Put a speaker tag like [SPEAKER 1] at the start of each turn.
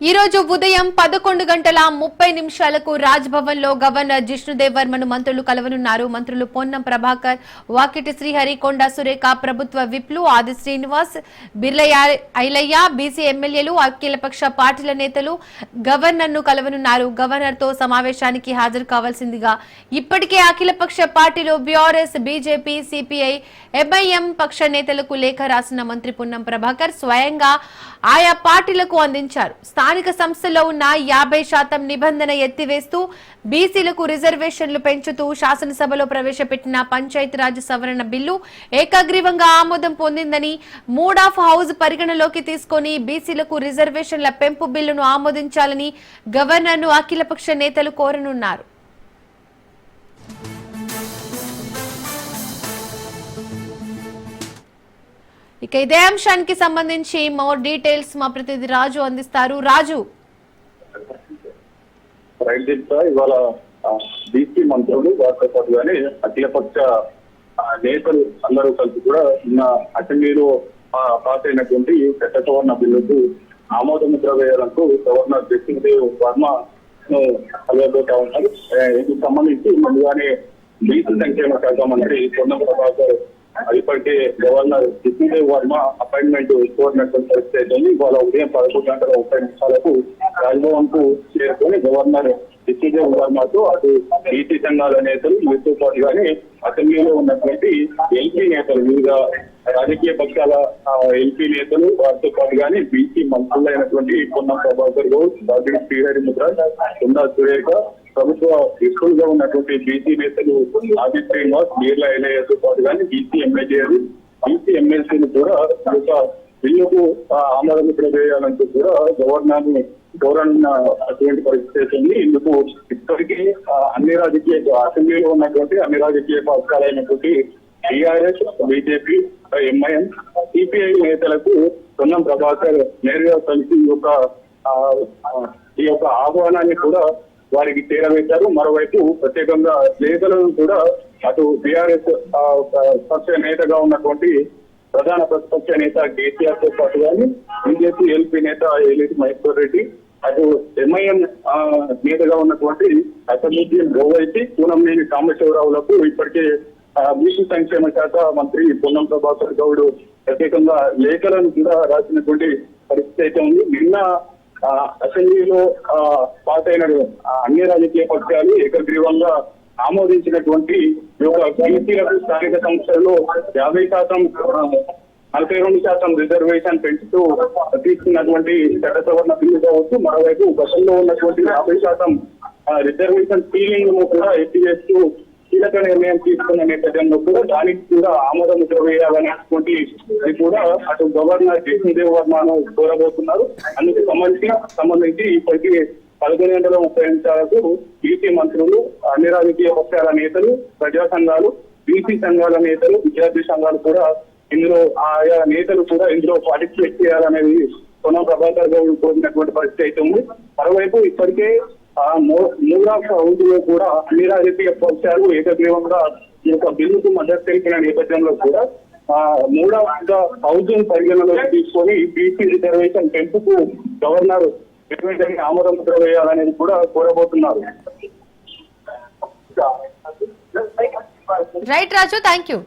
[SPEAKER 1] రోజు ఉదయం పదకొండు గంటల ముప్పై నిమిషాలకు రాజ్ భవన్లో గవర్నర్ జిష్ణుదేవ్ వర్మను మంత్రులు కలవనున్నారు. మంత్రులు పొన్నం ప్రభాకర్ వాకిటి శ్రీహరి కొండా సురేఖ ప్రభుత్వ విప్లు ఆది శ్రీనివాస్ బిర్లయ్య ఐలయ్య బీసీ ఎమ్మెల్యేలు అఖిలపక్ష పార్టీల నేతలు గవర్నర్ను కలవనున్నారు. గవర్నర్తో సమావేశానికి హాజరు కావాల్సిందిగా ఇప్పటికే అఖిలపక్ష పార్టీలు బీఆర్ఎస్ బీజేపీ సిపిఐ ఎంఐఎం పక్ష నేతలకు లేఖ రాసిన మంత్రి పొన్నం ప్రభాకర్ స్వయంగా ఆయా పార్టీలకు అందించారు. స్థానిక సంస్థల్లో ఉన్న యాభై శాతం నిబంధన ఎత్తివేస్తూ బీసీలకు రిజర్వేషన్లు పెంచుతూ శాసనసభలో ప్రవేశపెట్టిన పంచాయతీరాజ్ సవరణ బిల్లు ఏకగ్రీవంగా ఆమోదం పొందిందని మూడ్ ఆఫ్ హౌస్ పరిగణలోకి తీసుకొని బీసీలకు రిజర్వేషన్ల పెంపు బిల్లును ఆమోదించాలని గవర్నర్ను అఖిలపక్ష నేతలు కోరనున్నారు. ఇక ఇదే అంశానికి సంబంధించి మోర్ డీటెయిల్స్ మా ప్రతినిధి రాజు అందిస్తారు. రాజు.
[SPEAKER 2] ఇవాళ బీసీ మంత్రులు వారితో పాటు కానీ అఖిలపక్ష నేతలు అందరూ కలిసి కూడా నిన్న అసెంబ్లీలో పాస్ అయినటువంటి చట్ట సవర్ణ బిల్లుకు ఆమోద ముద్ర వేయాలంటూ గవర్నర్ జస్టిదేవ్ వర్మ ను కలవబోతా ఉన్నారు. ఆ, ఇందుకు సంబంధించి ముందుగానే బీసీ సంక్షేమ శాఖ మంత్రి పొన్నం ప్రభాకర్ ఇప్పటికే గవర్నర్ జస్టిదేవ్ వర్మ అపాయింట్మెంట్ కోరినటువంటి పరిస్థితి వాళ్ళ ఇవాళ ఉదయం పదకొండు గంటల ముప్పై నిమిషాలకు రాజ్భవన్కు చేరుకొని గవర్నర్ జస్టిదేవ్ వర్మతో అటు ఈటీ సంఘాల నేతలు వీరితో పాటు కానీ అసెంబ్లీలో ఉన్నటువంటి ఎల్పీ నేతలు వివిధ రాజకీయ పక్షాల ఎల్పీ నేతలు వారితో పాటు కానీ బీసీ మంత్రులైనటువంటి పొన్నం ప్రభాకర్ గౌడ్ బాబీ శ్రీహరి ముద్ర కుందా సురేఖ ప్రభుత్వ ఎక్కువగా ఉన్నటువంటి బీసీ నేతలు ఆది శ్రీనివాస్ బీర్ల ఎల్ఐఎస్ పాటు కానీ బీసీ ఎమ్మెల్యేలు బీసీ ఎమ్మెల్సీలు కూడా ఒక బిల్లుకు ఆమోదం ఆమోదముద్ర కూడా గవర్నర్ని కోరన్న అటువంటి పరిస్థితి ఇందుకు ఇప్పటికీ అన్ని రాజకీయ అసెంబ్లీలో ఉన్నటువంటి అన్ని రాజకీయ పక్షాలైనటువంటి టీఆర్ఎస్ బీజేపీ ఎంఐఎం సిపిఐ నేతలకు పొన్నం ప్రభాకర్ నేరుగా కలిసి ఈ యొక్క ఈ యొక్క ఆహ్వానాన్ని కూడా వారికి చేరవేశారు మరోవైపు ప్రత్యేకంగా నేతలను కూడా అటు బీఆర్ఎస్ పక్ష నేతగా ఉన్నటువంటి ప్రధాన ప్రతిపక్ష నేత కేసీఆర్తో పాటు కానీ బీజేపీ ఎల్పీ నేత ఎలిటి మహేశ్వర్ రెడ్డి అటు ఎంఐఎం నేతగా ఉన్నటువంటి అసదుద్దీన్ గోవైతి పూనంనేని కామేశ్వరరావులకు ఇప్పటికే మిషన్ బీసీ సంక్షేమ శాఖ మంత్రి పొన్నం ప్రభాకర్ గౌడ్ ప్రత్యేకంగా లేఖలను కూడా రాసినటువంటి పరిస్థితి అయితే ఉంది. నిన్న అసెంబ్లీలో పాస్ అయిన అన్ని రాజకీయ పక్షాలు ఏకగ్రీవంగా ఆమోదించినటువంటి బీసీలకు స్థానిక సంస్థల్లో యాభై శాతం నలభై రెండు శాతం రిజర్వేషన్ పెంచుతూ తీసుకున్నటువంటి చట్ట సవరణ బిల్లు కావచ్చు మరోవైపు గతంలో ఉన్నటువంటి యాభై శాతం రిజర్వేషన్ సీలింగ్ను కూడా ఎత్తివేస్తూ కీలక నిర్ణయం తీసుకున్న నేపథ్యంలో కూడా దానికి కూడా ఆమోద ముద్ర వేయాలనేటువంటి ఇది కూడా అటు గవర్నర్ జయసిందేవ్ వర్మను కోరబోతున్నారు. అందుకు సంబంధించి సంబంధించి ఇప్పటికీ పదకొండు గంటల ముప్పై నిమిషాలకు బీసీ మంత్రులు అన్ని రాజకీయ పక్షాల నేతలు ప్రజా సంఘాలు బీసీ సంఘాల నేతలు విద్యార్థి సంఘాలు కూడా ఇందులో ఆయా నేతలు కూడా ఇందులో పార్టిసిపేట్ చేయాలనేది పొన్నం ప్రభాకర్ గౌడ్ కోరినటువంటి పరిస్థితి అయితే ఉంది. మరోవైపు ఇప్పటికే ఆ మూ- మూడవ కూడా అన్ని రాజకీయ పక్షాలు ఏకగ్రీవంగా ఈ యొక్క బిల్లుకు మద్దతు తెలిపిన నేపథ్యంలో కూడా ఆ మూడవ హౌస్ పరిగణలోకి తీసుకొని బీసీ రిజర్వేషన్ పెంపుకు గవర్నర్ వెంటనే ఆమోదం ముద్ర వేయాలనేది కూడా కోరబోతున్నారు.
[SPEAKER 1] Right Raju thank you